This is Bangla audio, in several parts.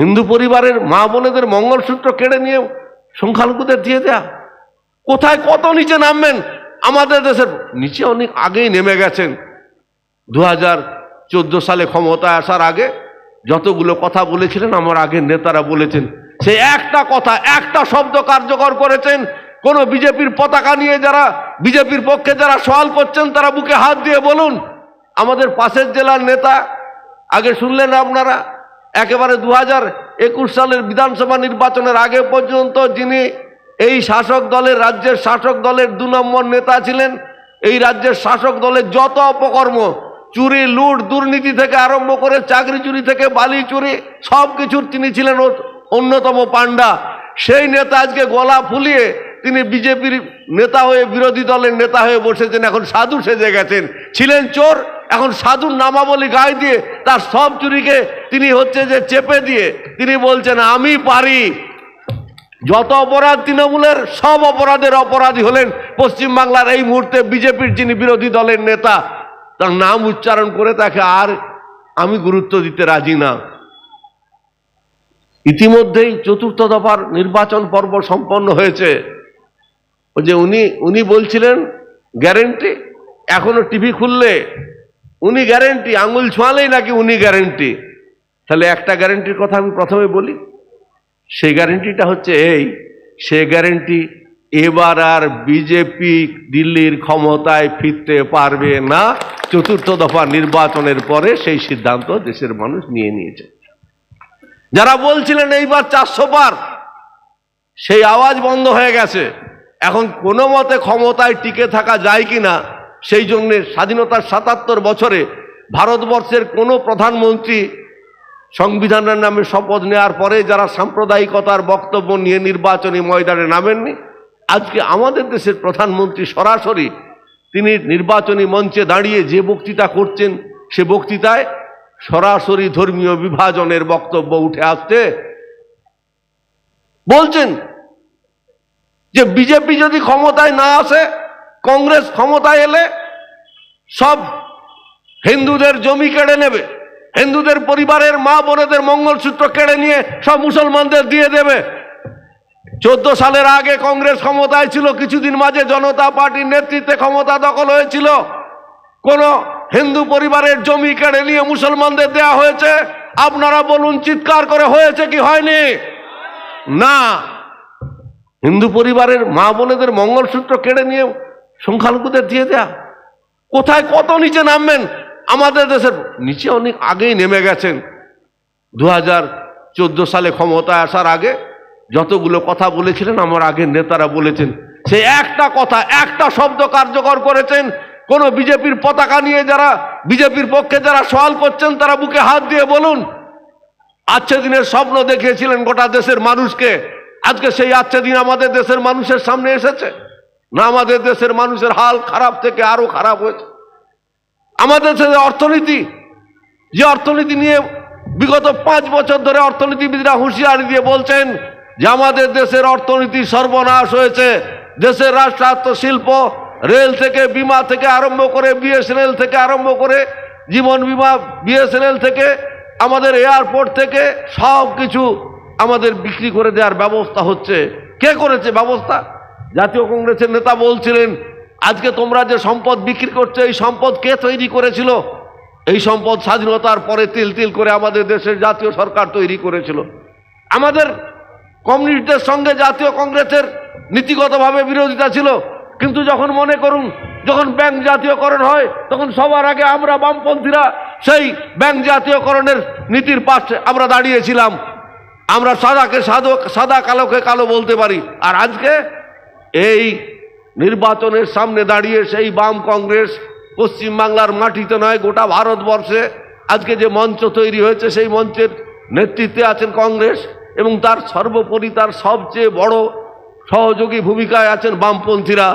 হিন্দু পরিবারের মা বোনেদের মঙ্গলসূত্র কেড়ে নিয়ে সংখ্যালঘুদের দিয়ে দেয়া। কোথায় কত নিচে নামবেন? আমাদের দেশের নিচে অনেক আগেই নেমে গেছেন। দু হাজার চোদ্দ সালে ক্ষমতায় আসার আগে যতগুলো কথা বলেছিলেন, আমার আগের নেতারা বলেছেন সেই একটা কথা, একটা শব্দ কার্যকর করেছেন। কোন বিজেপির পতাকা নিয়ে যারা, বিজেপির পক্ষে যারা সওয়াল করছেন, তারা বুকে হাত দিয়ে বলুন। আমাদের পাশের জেলার নেতা, আগে শুনলেন আপনারা? একেবারে দু হাজার একুশ সালের বিধানসভা নির্বাচনের আগে পর্যন্ত যিনি এই শাসক দলের রাজ্যের শাসক দলের দু নম্বর নেতা ছিলেন, এই রাজ্যের শাসক দলের যত অপকর্ম, চুরি, লুট, দুর্নীতি থেকে আরম্ভ করে চাকরি চুরি থেকে বালি চুরি সব কিছুর তিনি ছিলেন অন্যতম পাণ্ডা। সেই নেতা আজকে গলা ফুলিয়ে তিনি বিজেপির নেতা হয়ে, বিরোধী দলের নেতা হয়ে বসেছেন, এখন সাধু সেজে গেছেন। ছিলেন চোর, এখন সাধুর নামাবলী গায়ে দিয়ে তার সব চুরিকে তিনি হচ্ছে যে চেপে দিয়ে তিনি বলছেন, আমি পারি। যত অপরাধ তৃণমূলের, সব অপরাধের অপরাধী হলেন পশ্চিমবাংলার এই মুহূর্তে বিজেপির যিনি বিরোধী দলের নেতা, তার নাম উচ্চারণ করে তাকে আর আমি গুরুত্ব দিতে রাজি না। ইতিমধ্যেই চতুর্থ দফার নির্বাচন পর্ব সম্পন্ন হয়েছে। ওই যে উনি উনি বলছিলেন, গ্যারেন্টি, এখনও টিভি খুললে, উনি গ্যারেন্টি, আঙুল ছোঁয়ালেই নাকি উনি গ্যারেন্টি? তাহলে একটা গ্যারেন্টির কথা আমি প্রথমে বলি। সেই গ্যারেন্টিটা হচ্ছে এই, সে গ্যারেন্টি এবার আর বিজেপি দিল্লির ক্ষমতায় ফিরতে পারবে না, চতুর্থ দফা নির্বাচনের পরে সেই সিদ্ধান্ত দেশের মানুষ নিয়ে নিয়েছে। যারা বলছিলেন এইবার চারশো পার সেই আওয়াজ বন্ধ হয়ে গেছে। এখন কোনো মতে ক্ষমতায় টিকে থাকা যায় কি না, সেই জন্যে স্বাধীনতার সাতাত্তর বছরে ভারতবর্ষের কোনো প্রধানমন্ত্রী সংবিধানের নামে শপথ নেওয়ার পরে যারা সাম্প্রদায়িকতার বক্তব্য নিয়ে নির্বাচনী ময়দানে নামেননি, আজকে আমাদের দেশের প্রধানমন্ত্রী সরাসরি তিনি নির্বাচনী মঞ্চে দাঁড়িয়ে যে বক্তৃতা করছেন, সে বক্তৃতায় সরাসরি ধর্মীয় বিভাজনের বক্তব্য উঠে আসছে। বলছেন যে বিজেপি যদি ক্ষমতায় না আসে, কংগ্রেস ক্ষমতায় এলে সব হিন্দুদের জমি কেড়ে নেবে, হিন্দুদের পরিবারের মা বোনেদের মঙ্গলসূত্র কেড়ে নিয়ে সব মুসলমানদের দিয়ে দেবে। চোদ্দ সালের আগে কংগ্রেস ক্ষমতায় ছিল, কিছুদিন মাঝে জনতা পার্টির নেতৃত্বে ক্ষমতা দখল হয়েছিল। কোন হিন্দু পরিবারের জমি কেড়ে নিয়ে মুসলমানদের দেয়া হয়েছে। আপনারা বলুন, চিৎকার করে হয়েছে কি হয়নি? না। হিন্দু পরিবারের মা বোনেদের মঙ্গলসূত্র কেড়ে নিয়ে সংখ্যালঘুদের দিয়ে দেয়া। কোথায় কত নিচে নামবেন? আমাদের দেশের নিচে অনেক আগেই নেমে গেছেন। দু হাজার চোদ্দ সালে ক্ষমতায় আসার আগে যতগুলো কথা বলেছিলেন, আমার আগের নেতারা বলেছেন, সে একটা কথা, একটা শব্দ কার্যকর করেছেন। কোন বিজেপির পতাকা নিয়ে যারা, বিজেপির পক্ষে যারা সওয়াল করছেন, তারা বুকে হাত দিয়ে বলুন। আজকে দিনের স্বপ্ন দেখিয়েছিলেন গোটা দেশের মানুষকে। আজকে সেই আজকে দিন আমাদের দেশের মানুষের সামনে এসেছে। না আমাদের দেশের মানুষের হাল খারাপ থেকে আরও খারাপ হয়েছে। আমাদের দেশের অর্থনীতি, যে অর্থনীতি নিয়ে বিগত পাঁচ বছর ধরে অর্থনীতিবিদরা হুঁশিয়ারি দিয়ে বলছেন যে আমাদের দেশের অর্থনীতি সর্বনাশ হয়েছে। দেশের রাষ্ট্রায়ত্ত শিল্প, রেল থেকে, বিমা থেকে আরম্ভ করে, বিএসএনএল থেকে আরম্ভ করে, জীবন বিমা, বিএসএনএল থেকে, আমাদের এয়ারপোর্ট থেকে সব কিছু আমাদের বিক্রি করে দেওয়ার ব্যবস্থা হচ্ছে। কে করেছে ব্যবস্থা? জাতীয় কংগ্রেসের নেতা বলছিলেন, আজকে তোমরা যে সম্পদ বিক্রি করছ, এই সম্পদ কে তৈরি করেছিল? এই সম্পদ স্বাধীনতার পরে তিল তিল করে আমাদের দেশের জাতীয় সরকার তৈরি করেছিল। আমাদের কমিউনিস্টদের সঙ্গে জাতীয় কংগ্রেসের নীতিগতভাবে বিরোধিতা ছিল। কিন্তু যখন মনে করুন, যখন ব্যাংক জাতীয়করণ হয়, তখন সবার আগে আমরা বামপন্থীরা সেই ব্যাংক জাতীয়করণের নীতির পাশে আমরা দাঁড়িয়েছিলাম। আমরা সাদাকে সাদো, সাদা কালোকে কালো বলতে পারি। আর আজকে এই নির্বাচনের সামনে দাঁড়িয়ে সেই বাম কংগ্রেস পশ্চিমবাংলার মাটিতে নয়, গোটা ভারতবর্ষে আজকে যে মঞ্চ তৈরি হয়েছে, সেই মঞ্চের নেতৃত্বে আছেন কংগ্রেস এবং তার সর্বোপরি তার সবচেয়ে বড় সহযোগী ভূমিকায় আছেন বামপন্থীরা।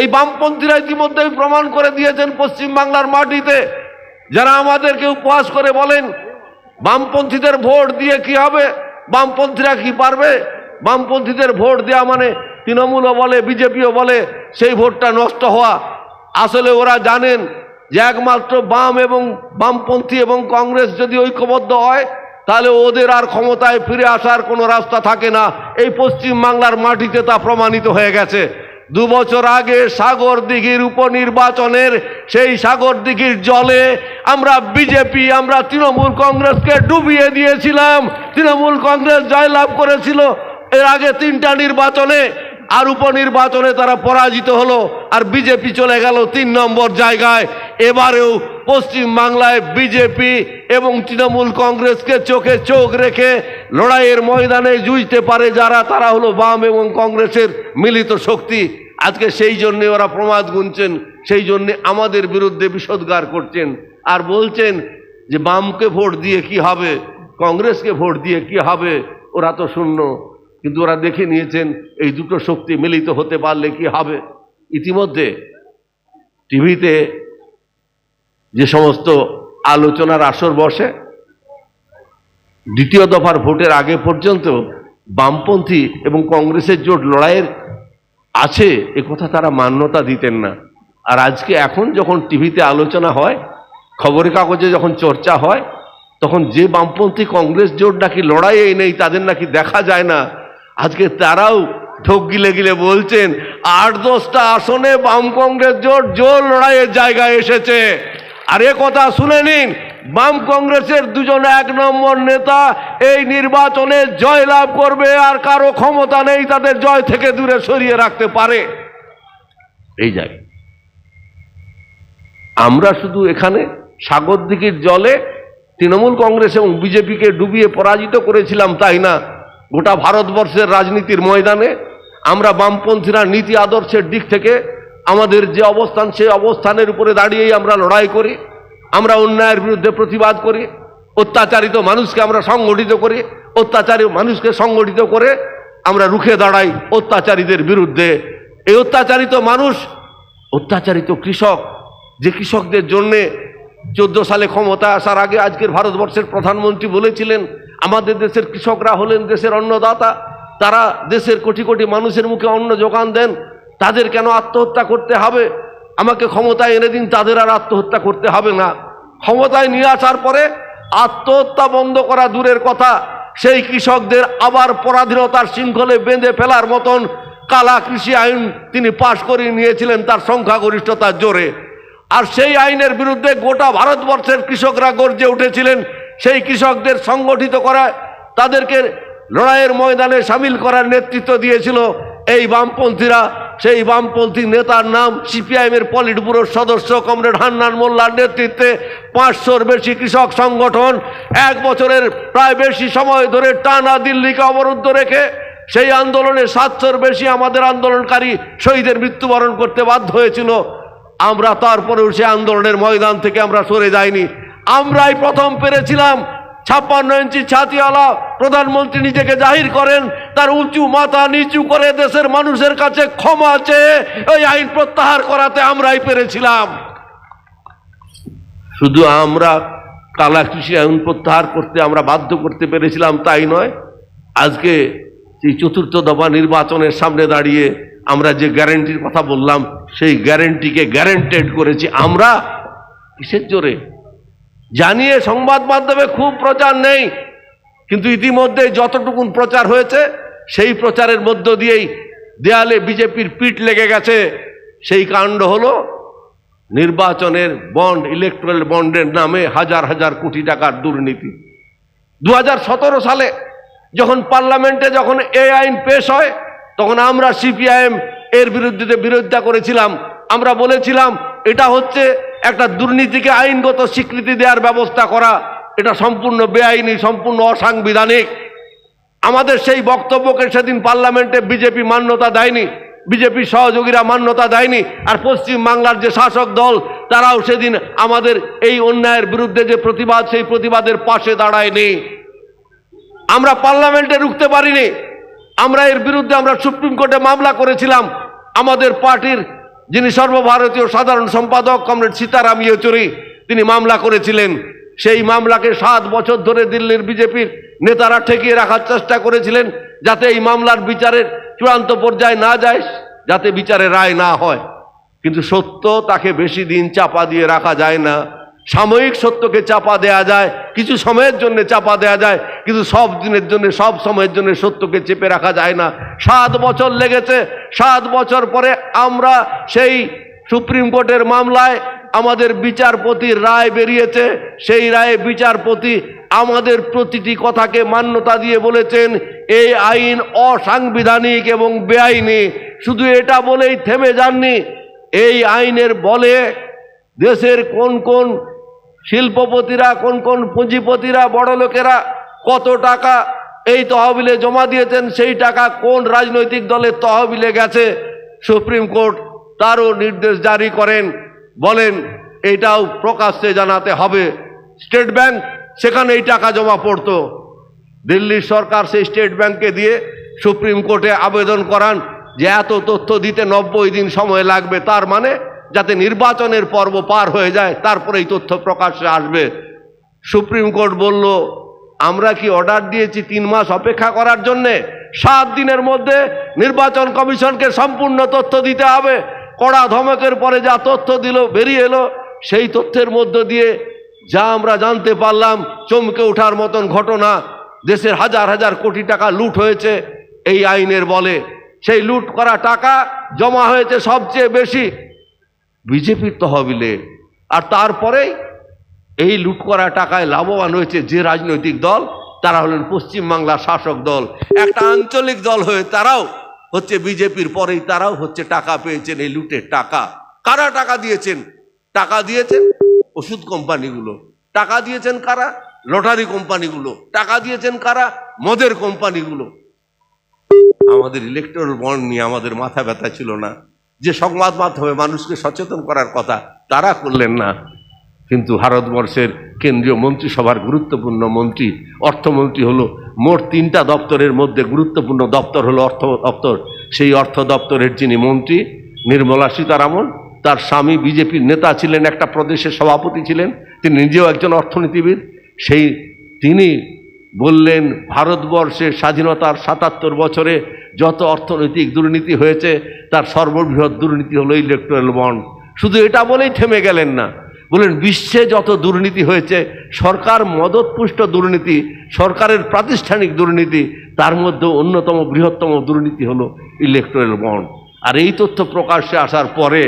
এই বামপন্থীরা ইতিমধ্যেই প্রমাণ করে দিয়েছেন পশ্চিমবাংলার মাটিতে। যারা আমাদেরকে উপহাস করে বলেন, বামপন্থীদের ভোট দিয়ে কি হবে? বামপন্থীরা কি পারবে? বামপন্থীদের ভোট দেওয়া মানে তৃণমূলও বলে, বিজেপিও বলে, সেই ভোটটা নষ্ট হওয়া। আসলে ওরা জানেন যে একমাত্র বাম এবং বামপন্থী এবং কংগ্রেস যদি ঐক্যবদ্ধ হয়, তাহলে ওদের আর ক্ষমতায় ফিরে আসার কোনো রাস্তা থাকে না। এই পশ্চিম বাংলার মাটিতে তা প্রমাণিত হয়ে গেছে। দু বছর আগে সাগর দিঘির উপনির্বাচনের, সেই সাগর দিঘির জলে আমরা বিজেপি, আমরা তৃণমূল কংগ্রেসকে ডুবিয়ে দিয়েছিলাম। তৃণমূল কংগ্রেস জয়লাভ করেছিল। এর আগে তিনটা নির্বাচনে আর উপনির্বাচনে তারা পরাজিত হলো আর বিজেপি চলে গেল তিন নম্বর জায়গায়। এবারেও পশ্চিম বাংলায় বিজেপি এবং তৃণমূল কংগ্রেসকে চোখে চোখ রেখে লড়াইয়ের ময়দানে জুঝতে পারে যারা, তারা হলো বাম এবং কংগ্রেসের মিলিত শক্তি। আজকে সেই জন্যে ওরা প্রমাদ গুনছেন, সেই জন্যে আমাদের বিরুদ্ধে বিষোদ্গার করছেন আর বলছেন যে বামকে ভোট দিয়ে কি হবে, কংগ্রেসকে ভোট দিয়ে কি হবে, ওরা তো শূন্য। কিন্তু ওরা দেখে নিয়েছেন, এই দুটো শক্তি মিলিত হতে পারলে কি হবে? ইতিমধ্যে টিভিতে যে সমস্ত আলোচনার আসর বসে, দ্বিতীয় দফার ভোটের আগে পর্যন্ত বামপন্থী এবং কংগ্রেসের জোট লড়াইয়ের আছে, এ কথা তারা মান্যতা দিতেন না। আর আজকে এখন যখন টিভিতে আলোচনা হয়, খবরের কাগজে যখন চর্চা হয়, তখন যে বামপন্থী কংগ্রেস জোট নাকি লড়াইয়ে নেই, তাদের নাকি দেখা যায় না। আজকে তারাও ঢোক গিলে গিলে বলছেন, আট দশটা আসনে বাম কংগ্রেস জোট জোর লড়াইয়ের জায়গায় এসেছে। আর এ কথা শুনে নিন, বাম কংগ্রেসের দুজন এক নম্বর নেতা এই নির্বাচনে জয় লাভ করবে আর কারও ক্ষমতা নেই তাদের জয় থেকে দূরে সরিয়ে রাখতে পারে। এই যাই। আমরা শুধু এখানে সাগর দিঘির জলে তৃণমূল কংগ্রেস এবং বিজেপিকে ডুবিয়ে পরাজিত করেছিলাম, তাই না? গোটা ভারতবর্ষের রাজনীতির ময়দানে আমরা বামপন্থীরা নীতি আদর্শের দিক থেকে আমাদের যে অবস্থান, সেই অবস্থানের উপরে দাঁড়িয়েই আমরা লড়াই করি, আমরা অন্যায়ের বিরুদ্ধে প্রতিবাদ করি, অত্যাচারিত মানুষকে আমরা সংগঠিত করি, অত্যাচারী মানুষকে সংগঠিত করে আমরা রুখে দাঁড়াই অত্যাচারীদের বিরুদ্ধে। এই অত্যাচারিত মানুষ, অত্যাচারিত কৃষক, যে কৃষকদের জন্যে চোদ্দ সালে ক্ষমতা আসার আগে আজকের ভারতবর্ষের প্রধানমন্ত্রী বলেছিলেন আমাদের দেশের কৃষকরা হলেন দেশের অন্নদাতা। তারা দেশের কোটি কোটি মানুষের মুখে অন্ন যোগান দেন। তাদের কেন আত্মহত্যা করতে হবে? আমাকে ক্ষমতায় এনে দিন, তাদের আর আত্মহত্যা করতে হবে না। ক্ষমতায় নিয়ে আসার পরে আত্মহত্যা বন্ধ করা দূরের কথা। সেই কৃষকদের আবার পরাধীনতার শৃঙ্খলে বেঁধে ফেলার মতন কালা কৃষি আইন তিনি পাশ করিয়ে নিয়েছিলেন তার সংখ্যাগরিষ্ঠতার জোরে। আর সেই আইনের বিরুদ্ধে গোটা ভারতবর্ষের কৃষকরা গর্জে উঠেছিলেন সেই কৃষকদের সংগঠিত করা, তাদেরকে লড়াইয়ের ময়দানে সামিল করার নেতৃত্ব দিয়েছিল এই বামপন্থীরা। সেই বামপন্থী নেতার নাম সিপিআইএমের পলিট ব্যুরোর সদস্য কমরেড হান্নান মোল্লার নেতৃত্বে পাঁচশোর বেশি কৃষক সংগঠন এক বছরের প্রায় বেশি সময় ধরে টানা দিল্লিকে অবরুদ্ধ রেখে সেই আন্দোলনে সাতশোর বেশি আমাদের আন্দোলনকারী শহীদের মৃত্যুবরণ করতে বাধ্য হয়েছিল। আমরা তারপরেও সে আন্দোলনের ময়দান থেকে আমরা সরে যাইনি। আমরাই প্রথম পেরেছিলাম। ছাপ্পান্ন ইঞ্চি ছাতিওয়ালা প্রধানমন্ত্রী নিজেকে জাহির করেন, তার উঁচু মাথা নিচু করে দেশের মানুষের কাছে ক্ষমা চেয়ে ওই আইন প্রত্যাহার করাতে আমরাই পেরেছিলাম। শুধু আমরা কালা কৃষি আইন প্রত্যাহার করতে আমরা বাধ্য করতে পেরেছিলাম তাই নয়, আজকে এই চতুর্থ দফা নির্বাচনের সামনে দাঁড়িয়ে আমরা যে গ্যারেন্টির কথা বললাম, সেই গ্যারেন্টিকে গ্যারেন্টেড করেছি আমরা। কিসের জোরে? জানিয়ে সংবাদ মাধ্যমে খুব প্রচার নেই। কিন্তু ইতিমধ্যে যতটুকুন প্রচার হয়েছে, সেই প্রচারের মধ্য দিয়েই দেয়ালে বিজেপির পিঠ লেগে গেছে। সেই কাণ্ড হলো নির্বাচনের বন্ড ইলেকট্রাল বন্ডের নামে হাজার হাজার কোটি টাকার দুর্নীতি। দু হাজার সতেরো সালে যখন পার্লামেন্টে যখন এ আইন পেশ হয়, তখন আমরা সিপিআইএম এর বিরুদ্ধে বিরোধিতা করেছিলাম। আমরা বলেছিলাম, এটা হচ্ছে একটা দুর্নীতিকে আইনগত স্বীকৃতি দেওয়ার ব্যবস্থা করা, এটা সম্পূর্ণ বেআইনি, সম্পূর্ণ অসাংবিধানিক। আমাদের সেই বক্তব্যকে সেদিন পার্লামেন্টে বিজেপি মান্যতা দেয়নি, বিজেপি সহযোগীরা মান্যতা দেয়নি, আর পশ্চিম বাংলার যে শাসক দল, তারাও সেদিন আমাদের এই অন্যায়ের বিরুদ্ধে যে প্রতিবাদ, সেই প্রতিবাদের পাশে দাঁড়ায়নি। আমরা পার্লামেন্টে রুখতে পারিনি। আমরা এর বিরুদ্ধে আমরা সুপ্রিম কোর্টে মামলা করেছিলাম। আমাদের পার্টির যিনি সর্বভারতীয় সাধারণ সম্পাদক কমরেড সীতারাম ইয়েচুরি, তিনি মামলা করেছিলেন। সেই মামলাকে সাত বছর ধরে দিল্লির বিজেপির নেতারা ঠেকিয়ে রাখার চেষ্টা করেছিলেন যাতে এই মামলার বিচারের চূড়ান্ত পর্যায়ে না যায়, যাতে বিচারে রায় না হয়। কিন্তু সত্য, তাকে বেশি দিন চাপা দিয়ে রাখা যায় না। সাময়িক সত্যকে চাপা দেয়া যায়, কিছু সময়ের জন্য চাপা দেয়া যায়, কিন্তু সব দিনের জন্য, সব সময়ের জন্য সত্যকে চেপে রাখা যায় না। সাত বছর লেগেছে, সাত বছর পরে আমরা সেই সুপ্রিম কোর্টের মামলায় আমাদের বিচারপতির রায় বেরিয়েছে। সেই রায়ে বিচারপতি আমাদের প্রতিটি কথাকে মান্যতা দিয়ে বলেছেন, এই আইন অসাংবিধানিক এবং বেআইনি। শুধু এটা বলেই থেমে যাননি। এই আইনের বলে দেশের কোন কোন শিল্পপতিরা, কোন কোন পুঁজিপতিরা, বড় লোকেরা কত টাকা এই তহবিলে জমা দিয়েছেন, সেই টাকা কোন রাজনৈতিক দলের তহবিলে গেছে, সুপ্রিম কোর্ট তারও নির্দেশ জারি করেন, বলেন এটাও প্রকাশ্যে জানাতে হবে। স্টেট ব্যাংক সেখানে এই টাকা জমা পড়তো। দিল্লির সরকার সেই স্টেট ব্যাংকে দিয়ে সুপ্রিম কোর্টে আবেদন করান যে এত তথ্য দিতে নব্বই দিন সময় লাগবে, তার মানে যাতে নির্বাচনের পর্ব পার হয়ে যায় তারপরে এই তথ্য প্রকাশ্যে আসবে। সুপ্রিম কোর্ট বলল, আমরা কি অর্ডার দিয়েছি তিন মাস অপেক্ষা করার জন্যে? সাত দিনের মধ্যে নির্বাচন কমিশনকে সম্পূর্ণ তথ্য দিতে হবে। কড়া ধমকের পরে যা তথ্য দিল, বেরিয়ে এলো। সেই তথ্যের মধ্য দিয়ে যা আমরা জানতে পারলাম, চমকে ওঠার মতন ঘটনা। দেশের হাজার হাজার কোটি টাকা লুট হয়েছে এই আইনের বলে। সেই লুট করা টাকা জমা হয়েছে সবচেয়ে বেশি। বিজেপির তহবিলে। আর তারপরেই এই লুট করা টাকায় লাভবান হয়েছে যে রাজনৈতিক দল, তারা হলেন পশ্চিমবাংলার শাসক দল। একটা আঞ্চলিক দল হয়ে তারাও হচ্ছে বিজেপির পরেই তারাও হচ্ছে টাকা পেয়েছেন এই লুটের টাকা। কারা টাকা দিয়েছেন? টাকা দিয়েছেন ওষুধ কোম্পানিগুলো। টাকা দিয়েছেন কারা? লটারি কোম্পানিগুলো। টাকা দিয়েছেন কারা? মদের কোম্পানিগুলো। আমাদের ইলেকট্রাল বন্ড নিয়ে আমাদের মাথা ব্যথা ছিল না। যে সংবাদ মাধ্যমে মানুষকে সচেতন করার কথা তারা করলেন না। কিন্তু ভারতবর্ষের কেন্দ্রীয় মন্ত্রিসভার গুরুত্বপূর্ণ মন্ত্রী, অর্থমন্ত্রী হলো মোট তিনটা দপ্তরের মধ্যে গুরুত্বপূর্ণ দপ্তর হলো অর্থ দপ্তর। সেই অর্থ দপ্তরের যিনি মন্ত্রী, নির্মলা সীতারামন, তার স্বামী বিজেপির নেতা ছিলেন, একটা প্রদেশের সভাপতি ছিলেন, তিনি নিজেও একজন অর্থনীতিবিদ। সেই তিনি বললেন, ভারতবর্ষের স্বাধীনতার সাতাত্তর বছরে যত অর্থনৈতিক দুর্নীতি হয়েছে, তার সর্ববৃহৎ দুর্নীতি হলো ইলেকট্রাল বন্ড শুধু এটা বলেই থেমে গেলেন না। বলেন, বিশ্বে যত দুর্নীতি হয়েছে, সরকার মদতপুষ্ট দুর্নীতি, সরকারের প্রাতিষ্ঠানিক দুর্নীতি, তার মধ্যে অন্যতম বৃহত্তম দুর্নীতি হলো ইলেকট্রাল বন্ড আর এই তথ্য প্রকাশ্যে আসার পরে,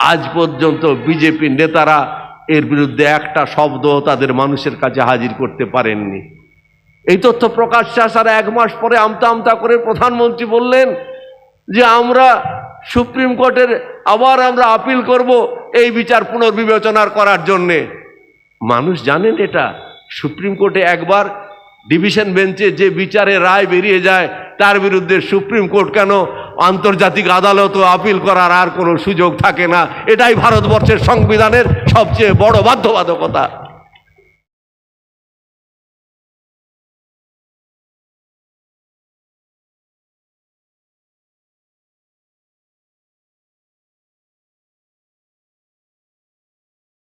আজ পর্যন্ত বিজেপির নেতারা এর বিরুদ্ধে একটা শব্দ তাদের মানুষের কাছে হাজির করতে পারেননি। এই তথ্য প্রকাশ্যে আসার এক মাস পরে আমতা আমতা করে প্রধানমন্ত্রী বললেন যে আমরা সুপ্রিম কোর্টের আবার আমরা আপিল করব এই বিচার পুনর্বিবেচনার করার জন্যে। মানুষ জানেন এটা? সুপ্রিম কোর্টে একবার ডিভিশন বেঞ্চে যে বিচারে রায় বেরিয়ে যায়, তার বিরুদ্ধে সুপ্রিম কোর্ট কেন আন্তর্জাতিক আদালতও আপিল করার আর কোনো সুযোগ থাকে না? এটাই ভারতবর্ষের সংবিধানের সবচেয়ে বড় বাধ্যবাধকতা।